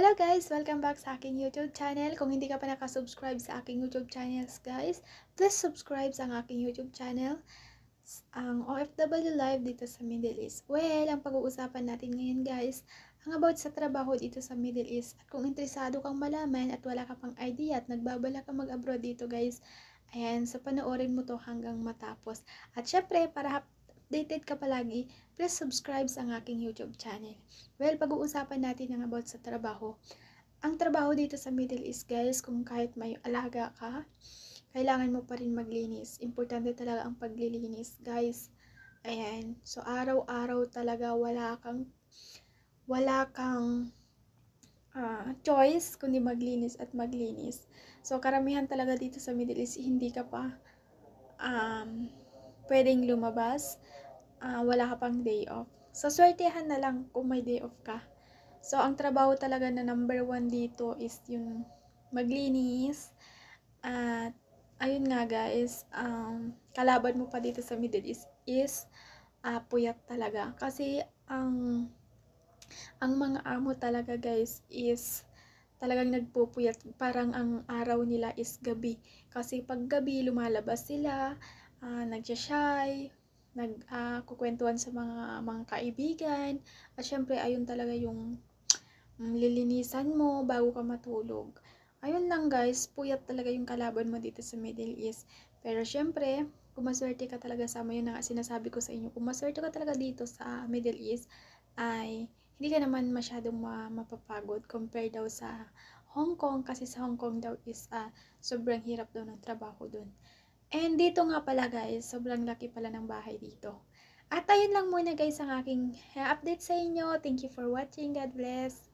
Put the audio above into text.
Hello guys! Welcome back sa aking YouTube channel. Kung hindi ka pa nakasubscribe sa aking YouTube channels guys, please subscribe sa aking YouTube channel. Ang OFW Live dito sa Middle East. Well, ang pag-uusapan natin ngayon guys, ang about sa trabaho dito sa Middle East. At kung interesado kang malaman at wala ka pang idea at nagbabala ka mag-abroad dito guys, ayan, so panoorin mo to hanggang matapos. At syempre, para updated ka palagi, please subscribe sa aking YouTube channel. Well, pag-uusapan natin ang about sa trabaho. Ang trabaho dito sa Middle East, guys, kung kahit may alaga ka, kailangan mo pa rin maglinis. Importante talaga ang paglilinis, guys. Ayan. So, araw-araw talaga wala kang wala kang ah, choice kundi maglinis at maglinis. So, karamihan talaga dito sa Middle East, hindi ka pa um, pwedeng lumabas. Ah, wala ka pang day off. So, swertehan na lang kung may day off ka. So, ang trabaho talaga na number one dito is yung maglinis. At, ayun nga guys, um, kalaban mo pa dito sa Middle East is ah, puyat talaga. Kasi, ang ang mga amo talaga guys is talagang nagpupuyat. Parang ang araw nila is gabi. Kasi pag gabi, lumalabas sila, uh, nagsashy, nagkukwentuhan sa mga mga kaibigan. At syempre, ayun talaga yung mm, lilinisan mo bago ka matulog. Ayun lang guys, puyat talaga yung kalaban mo dito sa Middle East. Pero syempre, kung maswerte ka talaga sa mo, yun na nga sinasabi ko sa inyo, kung maswerte ka talaga dito sa Middle East, ay hindi ka naman masyadong ma- mapapagod compare daw sa Hong Kong kasi sa Hong Kong daw is uh, sobrang hirap daw ng trabaho doon. And dito nga pala guys, sobrang laki pala ng bahay dito. At ayun lang muna guys ang aking uh, update sa inyo. Thank you for watching. God bless.